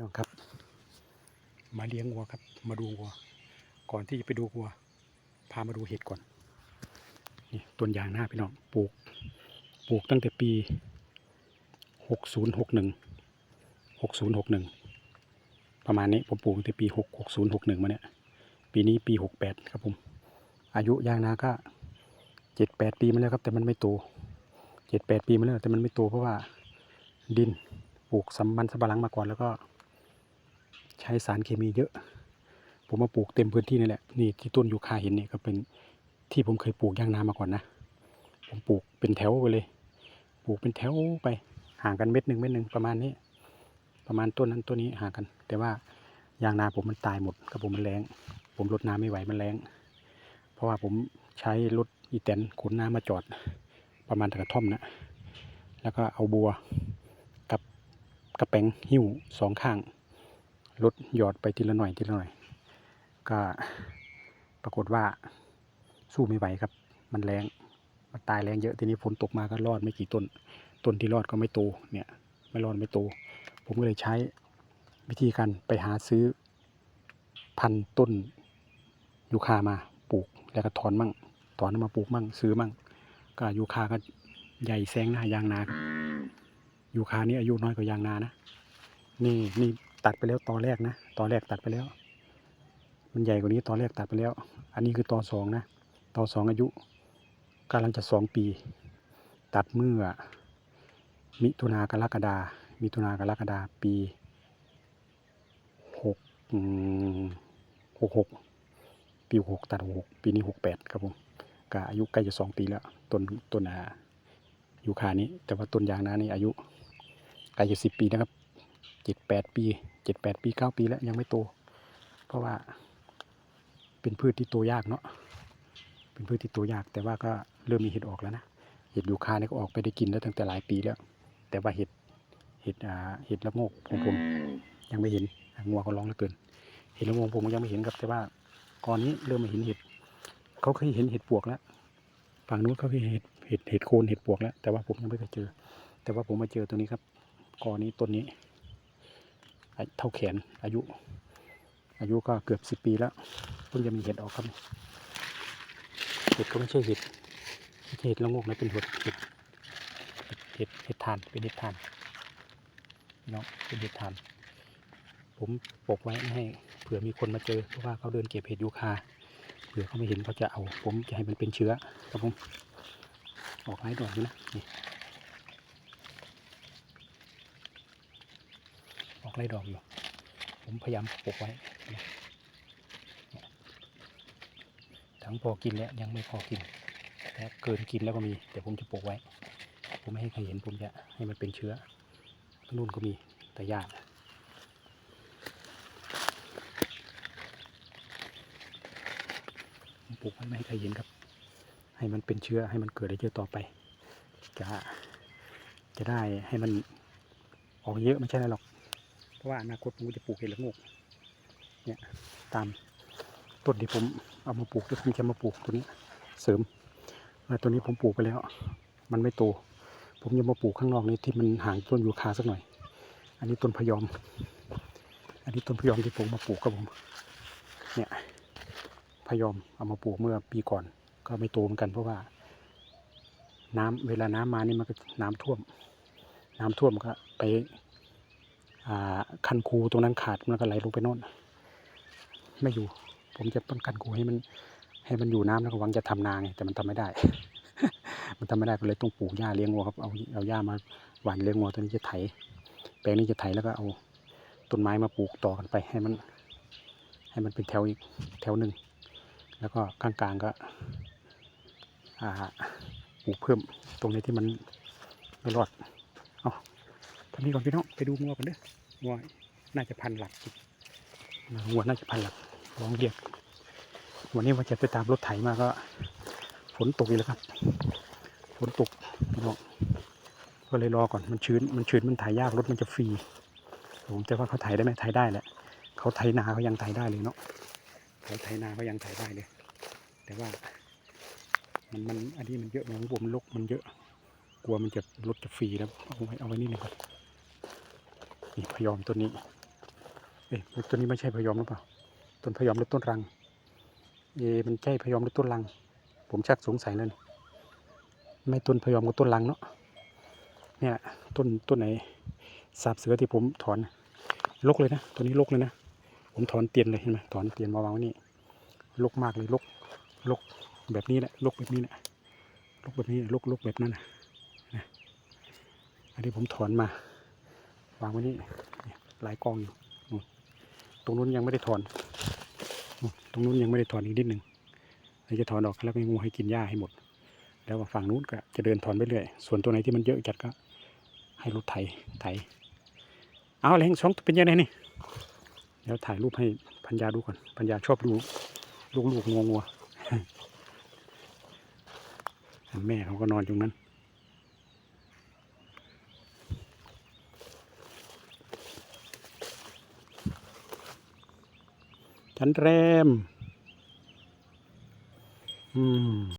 น้องครับ มาเลี้ยงวัวครับ มาดูวัว ก่อนที่จะไปดูวัว พามาดูเห็ดก่อน นี่ต้นยางหน้าพี่น้องปลูก ปลูกตั้งแต่ปีหกศูนย์หกหนึ่งหกศูนย์หกหนึ่งประมาณนี้ผมปลูกตั้งแต่ปีหกหกศูนย์หกหนึ่งมาเนี่ย ปีนี้ปีหกแปดครับผม อายุยางนาก็เจ็ดแปดปีมาแล้วครับ แต่มันไม่โตเจ็ดแปดปีมาแล้วแต่มันไม่โตเพราะว่าดินปลูกสำมันสำปะหลังมาก่อนแล้วก็ ใช้สารเคมีเยอะ ผมมาปลูกเต็มพื้นที่นี่แหละนี่ที่ต้นยูคาเห็นนี่ก็เป็นที่ผมเคยปลูกยางนามาก่อนนะ ผมปลูกเป็นแถวไปเลย ปลูกเป็นแถวไปห่างกันเม็ดหนึ่งเม็ดหนึ่งประมาณนี้ ประมาณต้นนั้นต้นนี้ห่างกัน แต่ว่ายางนาผมมันตายหมดครับผมมันแรงผมรดน้ำไม่ไหวมันแรงเพราะว่าผมใช้รถอีแตนขนน้ำมาจอด ประมาณกระท่อมนะแล้วก็เอาบัวกับกระแปงหิ้วสองข้าง รถหยอดไปทีละหน่อยทีละหน่อย ก็ปรากฏว่าสู้ไม่ไหวครับ มันแรงมันตายแรงเยอะทีนี้ฝนตกมาก็รอดไม่กี่ต้น ต้นที่รอดก็ไม่โตเนี่ย ไม่รอดไม่โต ผมก็เลยใช้วิธีการไปหาซื้อพันต้นยูคามาปลูกแล้วก็ถอนมั่งถอนมาปลูกมั่งซื้อมั่ง ก็ยูคาก็ใหญ่แซงหน้ายางนาครับยูคานี่อายุน้อยกว่ายางนานะนี่นี่ ตัดไปแล้วตอแรกนะตอแรกตัดไปแล้ว มันใหญ่กว่านี้ตอแรกตัดไปแล้ว อันนี้คือตอสองนะตอสองอายุกำลังจะสองปี ตัดเมื่อ มิถุนากรกฎามิถุนากรกฎาปีหกหกหกปีหกตัดหกปีนี้หกแปดครับผมก็อายุใกล้จะสองปีแล้วต้นต้นอ่ายูคานี้ แต่ว่าต้นยางนานี่อายุใกล้จะสิบปีนะครับ เจ็ดแปดปีเจ็ดแปดปีเก้าปีแล้วยังไม่โต เพราะว่า เป็นพืชที่โตยากเนาะเป็นพืชที่โตยาก แต่ว่าก็เริ่มมีเห็ดออกแล้วนะเห็ดยูคาเนี่ยก็ออกไปได้กินแล้วตั้งแต่หลายปีแล้ว แต่ว่าเห็ดเห็ดอ่าเห็ดละโงกของผมยังไม่เห็นงัวก็ร้องเหลือเกิน เห็ดละโงกผมยังไม่เห็นครับ แต่ว่าก่อนนี้เริ่มมาเห็นเห็ดเขาเคยเห็นเห็ดปวกแล้วฝั่งนู้นเขาเคยเห็นเห็ดเห็ดเห็ดโคนเห็ดปวกแล้ว แต่ว่าผมยังไม่เคยเจอ แต่ว่าผมมาเจอตัวนี้ครับกอนี้ต้นนี้อายุ เท่าแขนอายุ อายุก็เกือบสิบปีแล้วเพิ่งจะมีเห็ดออกครับเห็ดก็ไม่ใช่เห็ดไม่ใช่เห็ดละงกนะเป็นเห็ดเห็ดเห็ดเห็ดทานเป็นเห็ดทานเนาะเป็นเห็ดทาน ผมปกไว้ไม่ให้เผื่อมีคนมาเจอเพราะว่าเขาเดินเก็บเห็ดยูคาเผื่อเขาไม่เห็นเขาจะเอา ผมจะให้มันเป็นเชื้อครับผมออกไม้ดอกอยู่นะนี่ ออกไล่ดอกอยู่ ผมพยายามปลูกไว้ทั้งพอกินแล้วยังไม่พอกินแต่เกินกินแล้วก็มีแต่ผมจะปลูกไว้ ผมไม่ให้ใครเห็นผมจะให้มันเป็นเชื้อต้นนู่นก็มีแต่ยากปลูกไว้ไม่ให้ใครเห็นครับ ให้มันเป็นเชื้อให้มันเกิดได้เยอะต่อไป จะจะได้ให้มันออกเยอะไม่ใช่หรอก เพราะว่าอนาคตผมจะปลูกเห็ดละงกเนี่ยตามต้นที่ผมเอามาปลูกที่ผมจะมาปลูกตัวนี้เสริมแล้วตัวนี้ผมปลูกไปแล้ว มันไม่โต ผมจะมาปลูกข้างนอกนี้ที่มันห่างต้นยูคาสักหน่อย อันนี้ต้นพยอม อันนี้ต้นพยอมที่ผมมาปลูกครับผม เนี่ยพยอมเอามาปลูกเมื่อปีก่อน ก็ไม่โตเหมือนกันเพราะว่า น้ำเวลาน้ำมานี่มันก็น้ำท่วม น้ำท่วมก็ไป คันคูตรงนั้นขาดมันก็ไหลลงไปโน่นไม่อยู่ ผมจะต้องคันคูให้มัน ให้มันอยู่น้ำแล้วก็หวังจะทำนาไงแต่มันทำไม่ได้ มันทำไม่ได้ก็เลยต้องปลูกหญ้าเลี้ยงวัวครับเอาเอาหญ้ามาหว่านเลี้ยงวัวตัวนี้จะไถ แปลงนี้จะไถแล้วก็เอาต้นไม้มาปลูกต่อกันไป ให้มัน ให้มันเป็นแถวอีกแถวหนึ่งแล้วก็กลางๆก็ปลูกเพิ่มตรงนี้ที่มันไม่รอด เอา ทำนี้ก่อนพี่น้องไปดูงัวกันเด้องัวน่าจะพันหลักงัวน่าจะพันหลักลองเรียกวันนี้ว่าจะไปตามรถไถมาก็ฝนตกอีกแล้วครับฝนตกพี่น้องก็เลยรอก่อนมันชื้นมันชื้นมันถ่ายยากรถมันจะฟรีผมแต่ว่าเขาถ่ายได้ไหมถ่ายได้แหละเขาไถนาเขายังถ่ายได้เลยเนาะเขาไถนาเขายังถ่ายได้เลย แต่ว่า มันมันอันนี้มันเยอะของผมมันลกมันเยอะ กลัวมันจะรถจะฟรีแล้วเอาไว้เอาไว้นี่หนึ่งก่อน นี่พยอมต้นนี้เอ๊ะต้นนี้ไม่ใช่พยอมหรือเปล่า ต้นพยอมหรือต้นรังเอะมันใช่พยอมหรือต้นรัง ผมชักสงสัยแล้วนี่ไม่ต้นพยอมกับต้นรังเนาะเนี่ยต้นต้นไหนสาบเสือที่ผมถอนลกเลยนะตัวนี้ลกเลยนะผมถอนเตียนเลยเห็นไหมถอนเตียนมาวางไว้นี่ลกมากเลยลกลกแบบนี้แหละลกแบบนี้แหละลกแบบนี้ลกลกแบบนั้นนะนะอันนี้ผมถอนมา วางไว้นี่นี่หลายกองอยู่ตรงนู้นยังไม่ได้ถอน ตรงนู้นยังไม่ได้ถอนอีกนิดหนึ่งเราจะถอนออกแล้วให้งูให้กินหญ้าให้หมด แล้วฝั่งนู้นก็จะเดินถอนไปเรื่อย ส่วนตัวไหนที่มันเยอะจัดก็ ให้รถไถไถ เอาแรงสองเป็นยังไงนี่ เดี๋ยวถ่ายรูปให้พัญญาดูก่อน พัญญาชอบดูลูกลูกงัวงัวแม่เขาก็นอนอยู่นั้น จันแรม อืม